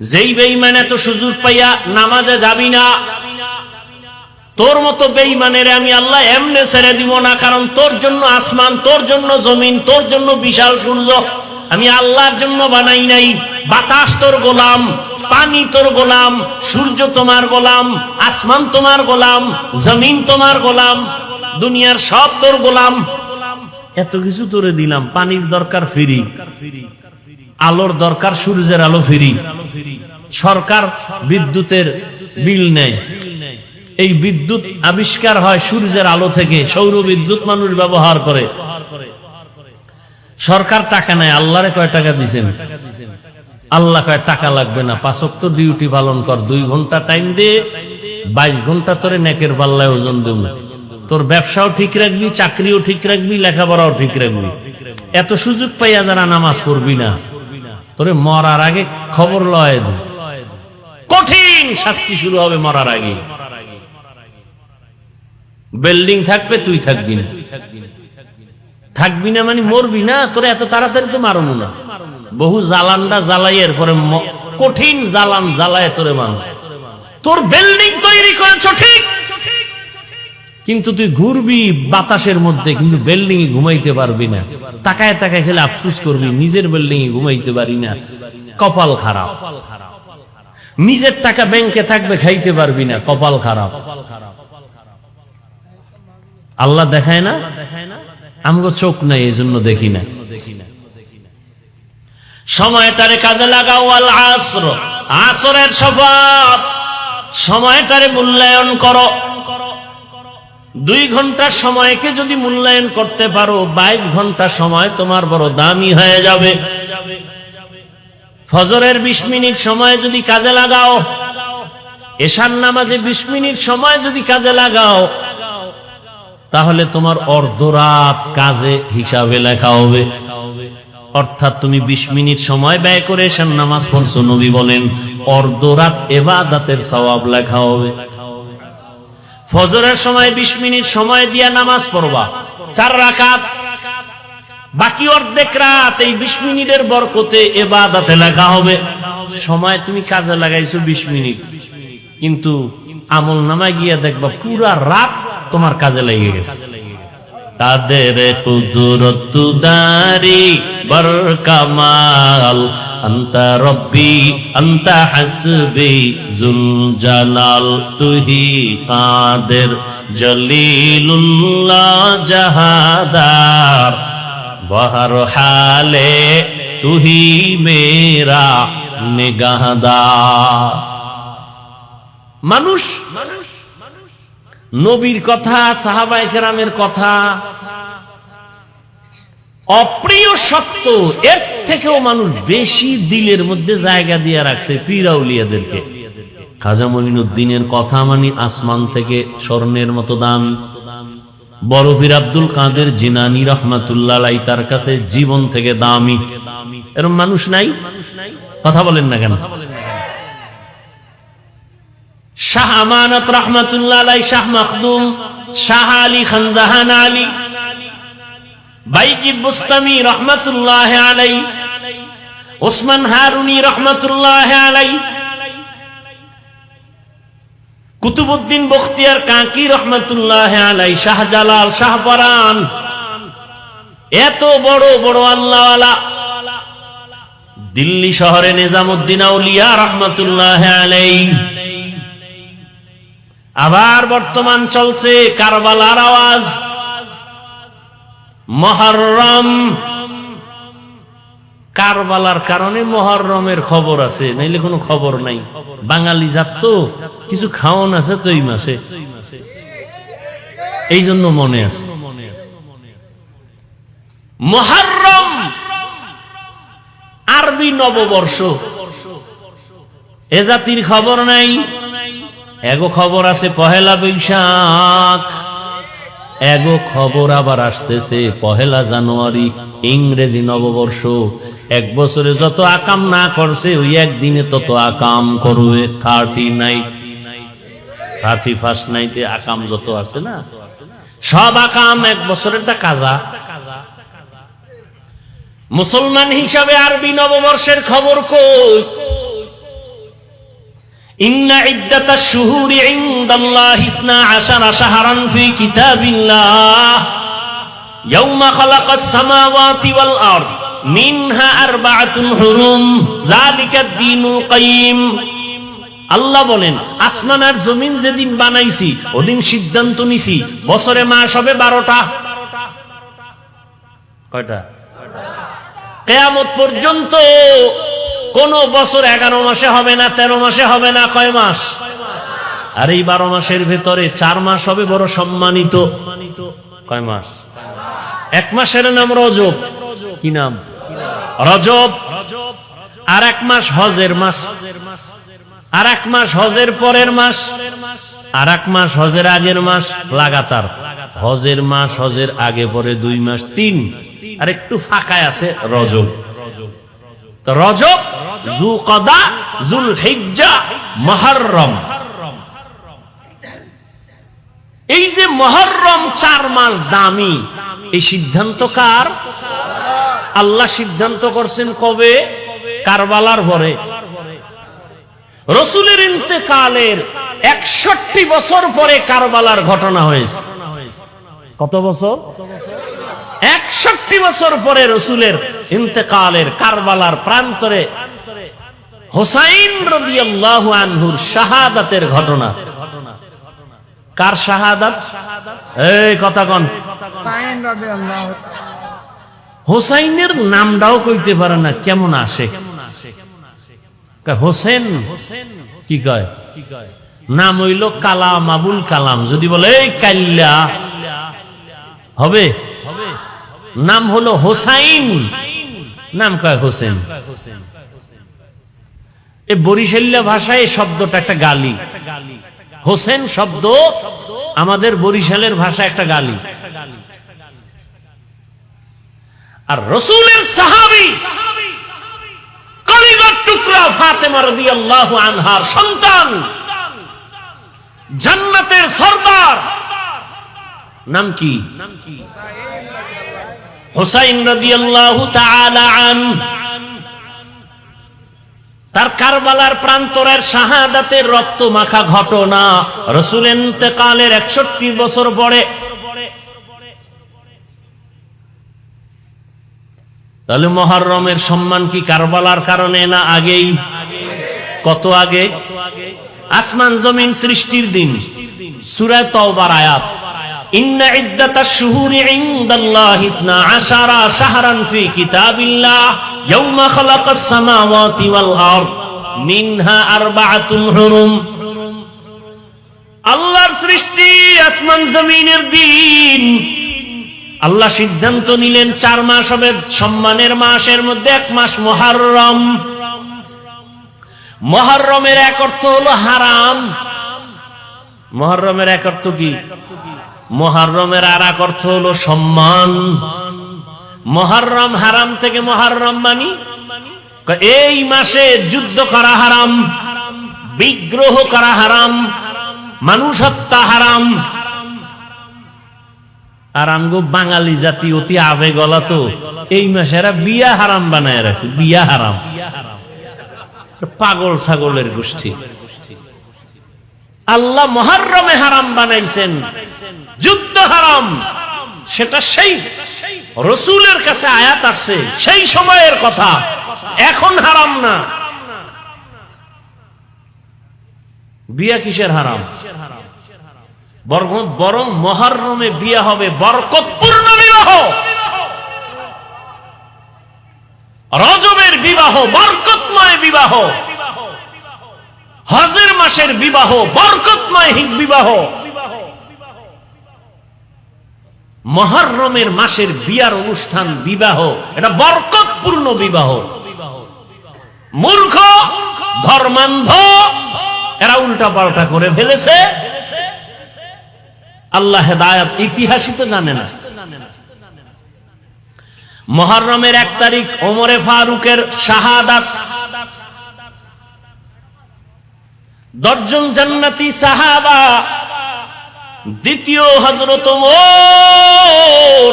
যেই বেইমান এত সুযোগ পাইয়া নামাজে যাবি না, তোর মতো বেইমানের আমি আল্লাহ এমনে ছেড়ে দিব না, কারণ তোর জন্য আসমান, তোর জন্য জমিন, তোর জন্য বিশাল সূর্য। আমি আল্লাহর জন্য বানাই নাই। বাতাস তোর গোলাম, পানি তোর গোলাম, সূর্য তোমার গোলাম, আসমান তোমার গোলাম, জমিন তোমার গোলাম, দুনিয়ার সব তোর গোলাম। এত কিছু তোরে দিলাম, পানির দরকার ফিরি। আলোর দরকার, সূর্যের আলো ফিরি। সরকার বিদ্যুতের বিল নেয়। এই বিদ্যুৎ আবিষ্কার হয় সূর্যের আলো থেকে। সৌর বিদ্যুৎ মানুষ ব্যবহার করে। সরকার টাকা নেয়, আল্লাহরে কয় টাকা দিছেন? আল্লাহ কয়, টাকা লাগবে না পাঁচক তো ডিউটি পালন কর, দুই ঘণ্টা টাইম দে, বাইশ ঘণ্টা তোরে নেকের পাল্লায় ওজন দেব। তোর ব্যবসাও ঠিক রাখবি, চাকরিও ঠিক রাখবি, লেখাপড়াও ঠিক রাখবি। এত সুযোগ পাইয়া যারা নামাজ পড়বি না। তোরে মরার আগে খবর লয়। কঠিন শাস্তি শুরু হবে মরার আগে। বিল্ডিং থাকবে, তুই থাকবি না। থাকবি না মানে মরবি না, তোরে এত তাড়াতাড়ি তো মারবো না। বহু জ্বালানটা জ্বালাই, এরপরে কঠিন জ্বালান জ্বালায় তোরে মান তোর বিল্ডিং তৈরি করেছ ঠিক কিন্তু তুই ঘুরবি বাতাসের মধ্যে, কিন্তু বিল্ডিং এ ঘুমাইতে পারবি না। তাকায় তাকায় খেলে আফসুস করবি, নিজের বিল্ডিং এ ঘুমাইতে পারি না। কপাল খারাপ। নিজের টাকা ব্যাংকে থাকবে, খাইতে পারবি না। কপাল খারাপ। আল্লাহ দেখায় না? আমগো চোখ নাই এই জন্য দেখি না। সময়টারে কাজে লাগাও আল আসর। আসরের শপথ। সময়টারে মূল্যায়ন করো। দুই ঘণ্টার সময়কে যদি মূল্যায়ন করতে পারো, বাইশ ঘণ্টা সময় তোমার বড় দামি হয়ে যাবে। ফজরের বিশ মিনিট সময় যদি কাজে লাগাও, এশার নামাজে বিশ মিনিট সময় যদি কাজে লাগাও, তাহলে তোমার অর্ধরাত কাজে হিসাবে লেখা হবে। অর্থাৎ তুমি বিশ মিনিট সময় ব্যয় করে এশার নামাজ পড়ছো, নবী বলেন, অর্ধরাত এবাদাতের সওয়াব লেখা হবে। ফজরের সময় বিশ মিনিট সময় দিয়া নামাজ পড়বা। চার রাখাত বাকি অর্ধেক রাত এই বিশ মিনিটের বরকতে এবাদাতে লেখা হবে। সময় তুমি কাজে লাগাইছো বিশ মিনিট। কিন্তু আমল নামায় গিয়া দেখবা পুরা রাত তোমার কাজে লেগে গেছে। তাদের কুদরতুদারি বর কামাল আন্তা রব্বি, আন্তা হাসবি জুল জালাল তুহি কাদের জলিলুল্লাহ জাহাদার। বহর হালে তুহি মেরা নিগাহদার। মানুষ মানুষ নবীর কথা সাহাবাই কেরামের কথা। অপ্রিয় সত্য, এর থেকেও মানুষ বেশি দিলের মধ্যে জায়গা দিয়ে রাখছে পীরাউলিয়াদেরকে খাজা মহিনুদ্দিনের কথা মানি আসমান থেকে স্বর্ণের মতো দাম। বড় পীর আব্দুল কাদের জিনানি রহমাতুল্লাহ তার কাছে জীবন থেকে দামি। এরকম মানুষ নাই? কথা বলেন না কেন? শাহ আমানত রহমাতুল্লাহ শাহ মখদুম, শাহ আলী খানজাহান আলী এত বড় বড় আল্লাহওয়ালা দিল্লি শহরে নিজামুদ্দিন আউলিয়া রহমতুল্লাহ আলাই আবার বর্তমান চলছে কারবালার আওয়াজ। মহরম। কারবালার কারণে মহরমের খবর আছে, নাইলে কোনো খবর নাই। বাঙালি জাত তো, কিছু খাওন আছে তো এই মাসে। এই জন্য মনে আছে। মহরম। আরবি নববর্ষ। এ জাতির খবর নাই। এগো খবর আছে পহেলা বৈশাখ। এগো খবর আবার আসতেছে পহেলা জানুয়ারি, ইংরেজি নববর্ষ। এক বছরে যত আকাম না করছে, ওই একদিনে তত আকাম করবে। থার্টি নাইট থার্টি ফার্স্ট নাইটে আকাম যত আছে না, সব আকাম এক বছরেরটা কাজা। মুসলমান হিসাবে আরবি নববর্ষের খবর কই? ইন্না আল্লাহ বলেন, আসমান আর জমিন যেদিন বানাইছি, ওদিন সিদ্ধান্ত নিছি, বছরে মাস হবে বারোটা। কয়টা? কেয়ামত পর্যন্ত কোন বছর এগারো মাসে হবে না, তেরো মাসে হবে না, কয় মাস? আর এই বারো মাসের ভেতরে চার মাস হবে বড় সম্মানিত। কয় মাস? এক মাসের নাম রজব। কি নাম? রজব। আর এক মাস হজের মাস। আর এক মাস হজের পরের মাস। আর এক মাস হজের আগের মাস। লাগাতার। হজের মাস, হজের আগে পরে দুই মাস, তিন। আর একটু ফাঁকায় আছে রজব। তো রজব এই যে মহরম চার মাস দামি, এই সিদ্ধান্ত কার? আল্লাহ সিদ্ধান্ত করছেন কবে? কারবালার পরে। রসুলের ইন্তেকালের একষট্টি বছর পরে কারবালার ঘটনা হয়েছে। কত বছর? একষট্টি বছর পরে রসুলের ইন্তেকালের কারবালার প্রান্তরে হোসাইন রদিয়াল্লাহু আনহুর শাহাদাতের ঘটনা। কার শাহাদাত? এই কথা কন হোসাইনের নামটাও কইতে পারে না কেমন আসে? কয় হোসেন? কি কয়? নাম হইল কালাম আবুল কালাম। যদি বলে এই কাল্লা। হবে? নাম হলো হোসাইন। নাম কয় হোসেন? এ বরিশাল্লা ভাষায় এই শব্দটা একটা গালি। হোসেন শব্দ, আমাদের বরিশালের ভাষা একটা গালি। আর রসুলের সাহাবি টুকরা রাদিয়াল্লাহু আনহার সন্তান, জান্নাতের সর্দার। নাম কি? হোসাইন রাদিয়াল্লাহু তাআলা আন তার কারবালার প্রান্তরের শাহাদাতের রক্ত মাখা ঘটনা। রসুল এতেকালের একষট্টি বছর পরে। তাহলে মহারমের সম্মান কি কারবালার কারণে না আগেই? কত আগে? আসমান জমিন সৃষ্টির দিন। সুরায় তওবার আয়াত। ইন্না ইদ্দাতাশ শুহুরি ইনদাল্লাহি 12 শাহরান ফি কিতাবিল্লাহ। ইয়াউমা খালাকাস সামাওয়াতি ওয়াল আরদ মিনহা আরবাআতুন হুরুম। আল্লাহর সৃষ্টি আসমান জমিনের দিন। আল্লাহ সিদ্ধান্ত নিলেন, চার মাস হবে সম্মানের মাসের মধ্যে এক মাস মহারম মহরমের এক অর্থ হলো হারাম। মহরমের এক অর্থ কি? মহরমের আর এক অর্থ হলো সম্মান। মহারম হারাম থেকে মহারম মানি? এই মাসে যুদ্ধ করা হারাম, বিগ্রহ করা হারাম মানুষ হত্যা হারাম। আর আমগো বাঙালি জাতি অতি আবেগলা তো, এই মাসে এরা বিয়া হারাম বানায় রাখছে, বিয়া হারাম। পাগল ছাগলের গোষ্ঠী। আল্লাহ মহারমে হারাম বানাইছেন, যুদ্ধ হারাম, সেটা সেই রসুলের কাছে আয়াত আসছে, সেই সময়ের কথা। এখন হারাম না। বিয়া কিসের হারাম? বরং মহারমে বিয়া হবে বরকতপূর্ণ বিবাহ। রজবের বিবাহ বরকতময় বিবাহ। হজের মাসের বিবাহ বরকতময় বিবাহ। মহারমের মাসের বিয়ার অনুষ্ঠান বিবাহ, এটা বরকতপূর্ণ বিবাহ। মূর্খ, ধর্মান্ধ, এরা উল্টা পাল্টা করে ফেলেছে। আল্লাহ হেদায়াত ইতিহাসই তো জানে না। মহরমের এক তারিখ ওমরে ফারুকের শাহাদাত। দশজন জান্নাতি সাহাবা দ্বিতীয় হজরত ওমর